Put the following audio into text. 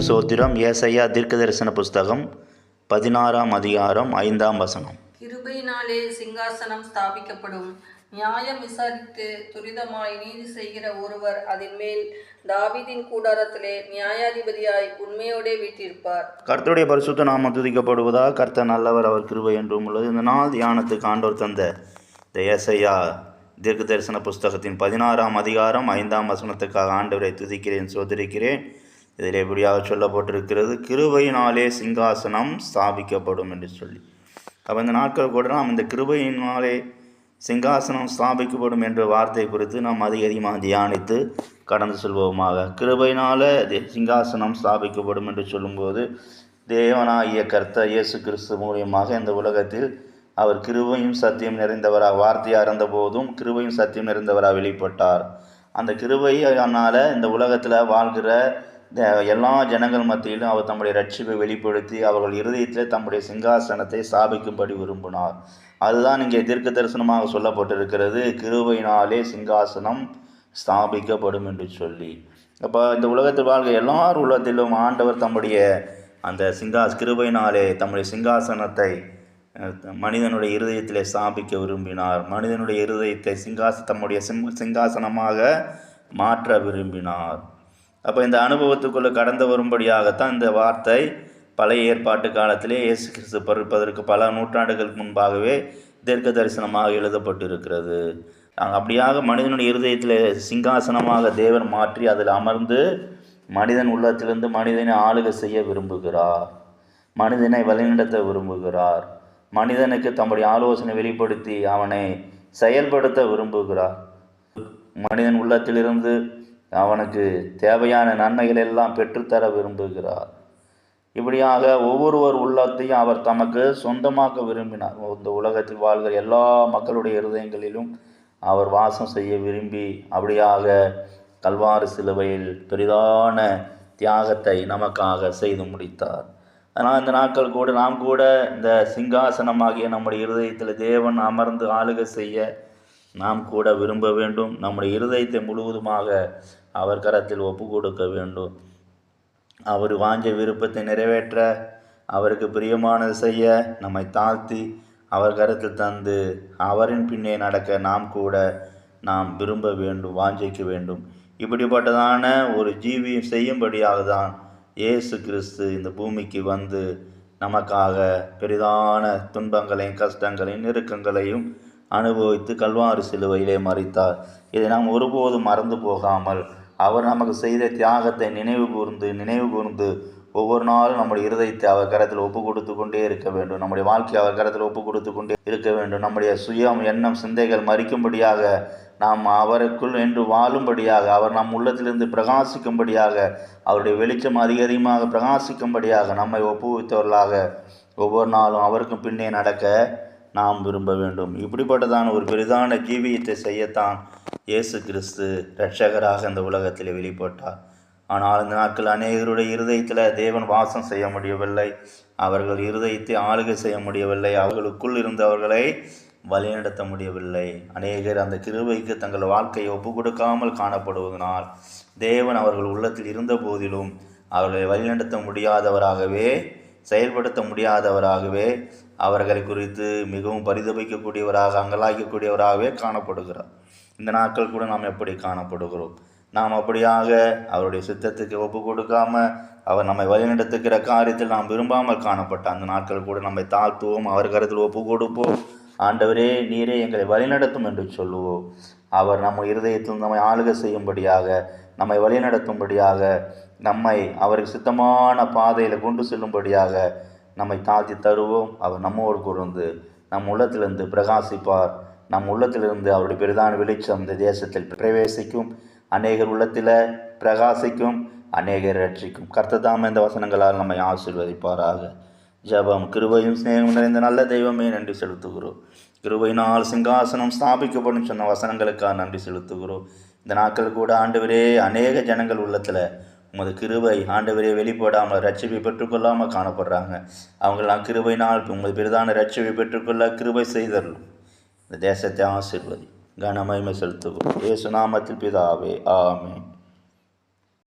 கர்த்தருக்கு சோத்திரம் ஏசையா தீர்க்க தரிசன புஸ்தகம் பதினாறாம் அதிகாரம் ஐந்தாம் வசனம். கிருபையினாலே சிங்காசனம் ஸ்தாபிக்கப்படும். நியாயம் விசாரித்து துரிதமாய் நீதி செய்கிற ஒருவர் அதன் மேல் தாவீதின் கூடாரத்திலே நியாயாதிபதியாய் உண்மையோடே வீற்றிருப்பார் கர்த்தருடைய பரிசுத்த நாமம் துதிக்கப்படுவதாக கர்த்தர் நல்லவர் அவர் கிருபை என்றும் உள்ளது. இந்த நாள் தியானத்துக்கு ஆண்டவர் தந்த இந்த ஏசையா தீர்க்க தரிசன புஸ்தகத்தின் பதினாறாம் அதிகாரம் ஐந்தாம் வசனத்துக்காக ஆண்டவரை துதிக்கிறேன் சோதரிக்கிறேன். இதில் எப்படியாக சொல்லப்பட்டிருக்கிறது கிருபையினாலே சிங்காசனம் ஸ்தாபிக்கப்படும் என்று சொல்லி. அப்போ இந்த நாட்கள் கூட நாம் இந்த கிருபையினாலே சிங்காசனம் ஸ்தாபிக்கப்படும் என்ற வார்த்தை குறித்து நாம் அதிக அதிகமாக தியானித்து கடந்து செல்வோமாக. கிருபையினால சிங்காசனம் ஸ்தாபிக்கப்படும் என்று சொல்லும்போது தேவனாகிய கர்த்த இயேசு கிறிஸ்து மூலியமாக இந்த உலகத்தில் அவர் கிருபையும் சத்தியம் நிறைந்தவராக வார்த்தையாக இருந்த போதும் கிருபையும் சத்தியம் நிறைந்தவராக வெளிப்பட்டார். அந்த கிருபையினால இந்த உலகத்தில் வாழ்கிற எல்லா ஜனங்கள் மத்தியிலும் அவர் தம்முடைய ரட்சிப்பை வெளிப்படுத்தி அவர்கள் இருதயத்தில் தம்முடைய சிங்காசனத்தை ஸ்தாபிக்கும்படி விரும்பினார். அதுதான் இங்கே தீர்க்க தரிசனமாக சொல்லப்பட்டிருக்கிறது. கிருபையினாலே சிங்காசனம் ஸ்தாபிக்கப்படும் என்று சொல்லி. அப்போ இந்த உலகத்தில் வாழ்கிற எல்லார் உள்ளத்திலும் ஆண்டவர் தம்முடைய அந்த சிங்கா கிருபையினாலே தம்முடைய சிங்காசனத்தை மனிதனுடைய இருதயத்திலே ஸ்தாபிக்க விரும்பினார். மனிதனுடைய இருதயத்தை சிங்காச தம்முடைய சிம் சிங்காசனமாக மாற்ற விரும்பினார். அப்போ இந்த அனுபவத்துக்குள்ளே கடந்து வரும்படியாகத்தான் இந்த வார்த்தை பழைய ஏற்பாட்டு காலத்திலே இயேசு கிறிஸ்து பிறப்பதற்கு பல நூற்றாண்டுகளுக்கு முன்பாகவே தீர்க்க தரிசனமாக எழுதப்பட்டிருக்கிறது அப்படியாக மனிதனுடைய இருதயத்தில் சிங்காசனமாக தேவன் மாற்றி அதில் அமர்ந்து மனிதன் உள்ளத்திலிருந்து மனிதனை ஆளுகை செய்ய விரும்புகிறார். மனிதனை வழிநடத்த விரும்புகிறார். மனிதனுக்கு தம்முடைய ஆலோசனை வெளிப்படுத்தி அவனை செயல்படுத்த விரும்புகிறார். மனிதன் உள்ளத்திலிருந்து அவனுக்கு தேவையான நன்மைகள் எல்லாம் பெற்றுத்தர விரும்புகிறார். இப்படியாக ஒவ்வொருவர் உள்ளத்தையும் அவர் தமக்கு சொந்தமாக்க விரும்பினார். இந்த உலகத்தில் வாழ்கிற எல்லா மக்களுடைய இருதயங்களிலும் அவர் வாசம் செய்ய விரும்பி அப்படியாக கல்வாறு சிலுவையில் பெரிதான தியாகத்தை நமக்காக செய்து முடித்தார். ஆனால் இந்த நாட்கள் கூட நாம் கூட இந்த சிங்காசனமாகிய நம்முடைய இருதயத்தில் தேவன் அமர்ந்து ஆளுகை செய்ய நாம் கூட விரும்ப வேண்டும். நம்முடைய இருதயத்தை முழுவதுமாக அவர் கரத்தில் ஒப்பு கொடுக்க வேண்டும். அவர் வாஞ்ச விருப்பத்தை நிறைவேற்ற அவருக்கு பிரியமானது செய்ய நம்மை தாழ்த்தி அவர் கருத்தில் தந்து அவரின் பின்னே நடக்க நாம் கூட நாம் விரும்ப வேண்டும் வாஞ்சிக்க வேண்டும். இப்படிப்பட்டதான ஒரு ஜீவி செய்யும்படியாக தான் இயேசு கிறிஸ்து இந்த பூமிக்கு வந்து நமக்காக பெரிதான துன்பங்களையும் கஷ்டங்களையும் நெருக்கங்களையும் அனுபவித்து கல்வாறு சிலுவையிலே மறித்தார். இதை நாம் ஒருபோதும் மறந்து போகாமல் அவர் நமக்கு செய்த தியாகத்தை நினைவு கூர்ந்து நினைவு கூர்ந்து ஒவ்வொரு நாளும் நம்முடைய இருதயத்தை அவர் கரத்தில் ஒப்பு கொடுத்து கொண்டே இருக்க வேண்டும். நம்முடைய வாழ்க்கையை அவர் கரத்தில் ஒப்பு கொடுத்து கொண்டே இருக்க வேண்டும். நம்முடைய சுயம் எண்ணம் சிந்தைகள் மறிக்கும்படியாக நாம் அவருக்குள் என்று வாழும்படியாக அவர் நம் உள்ளத்திலிருந்து பிரகாசிக்கும்படியாக அவருடைய வெளிச்சம் அதிகமாக பிரகாசிக்கும்படியாக நம்மை ஒப்புவித்தவர்களாக ஒவ்வொரு நாளும் அவருக்கும் பின்னே நடக்க நாம் விரும்ப வேண்டும். இப்படிப்பட்டதான ஒரு பெரிதான ஜீவியத்தை செய்யத்தான் இயேசு கிறிஸ்து இரட்சகராக இந்த உலகத்தில் வெளிப்பட்டார். ஆனால் இந்த நாட்கள் அநேகருடைய இருதயத்தில் தேவன் வாசம் செய்ய முடியவில்லை. அவர்கள் இருதயத்தை ஆளுகை செய்ய முடியவில்லை. அவர்களுக்குள் இருந்தவர்களை வழிநடத்த முடியவில்லை. அநேகர் அந்த கிருபைக்கு தங்கள் வாழ்க்கையை ஒப்பு கொடுக்காமல் காணப்படுவதனால் தேவன் அவர்கள் உள்ளத்தில் இருந்த போதிலும் அவர்களை வழிநடத்த முடியாதவராகவே செயல்படுத்த முடியாதவராகவே அவர்களை குறித்து மிகவும் பரிதபிக்கக்கூடியவராக அங்கலாய்க்கக்கூடியவராகவே காணப்படுகிறார். இந்த நாட்கள் கூட நாம் எப்படி காணப்படுகிறோம்? நாம் அப்படியாக அவருடைய சித்தத்துக்கு ஒப்பு கொடுக்காம அவர் நம்மை வழிநடத்துகிற காரியத்தில் நாம் விரும்பாமல் காணப்பட்ட அந்த நாட்கள் கூட நம்மை தாழ்த்துவோம் அவர் கருத்தில் ஒப்பு கொடுப்போம். ஆண்டவரே நீரே எங்களை வழிநடத்தும் என்று சொல்லுவோம். அவர் நம்ம இருதயத்தில் நம்மை ஆளுக செய்யும்படியாக நம்மை வழிநடத்தும்படியாக நம்மை அவருக்கு சித்தமான பாதையில் கொண்டு செல்லும்படியாக நம்மை தாழ்த்தி தருவோம். அவர் நம்மோடு கூர்ந்து நம் உள்ளத்திலிருந்து பிரகாசிப்பார். நம் உள்ளத்திலிருந்து அவருடைய பெரிதான வெளிச்சம் இந்த தேசத்தில் பிரவேசிக்கும். அநேகர் உள்ளத்தில் பிரகாசிக்கும். அநேகர் ரட்சிக்கும். கர்த்ததாம இந்த வசனங்களால் நம்மை ஆசீர்வதிப்பாராக. ஜெபம் கிருபையும் சிநேகம் நிறைந்த நல்ல தெய்வமே நன்றி செலுத்துகிறோம். கிருபையினால் சிங்காசனம் ஸ்தாபிக்கப்படும் சொன்ன வசனங்களுக்காக நன்றி செலுத்துகிறோம். இந்த நாட்கள் கூட ஆண்டவரே அநேக ஜனங்கள் உள்ளத்தில் உமது கிருபை ஆண்டவரே வெளிப்படாமல் ரட்சிப்பை பெற்றுக்கொள்ளாமல் காணப்படுறாங்க. அவங்களாம் கிருபையினால் உமது பெரிதான ரட்சிப்பை பெற்றுக்கொள்ள கிருபை செய்தரலும் இந்த தேசத்தை ஆசீர்வதி கனமகிமை செலுத்துவோம் இயேசு நாமத்தில் பிதாவே ஆமே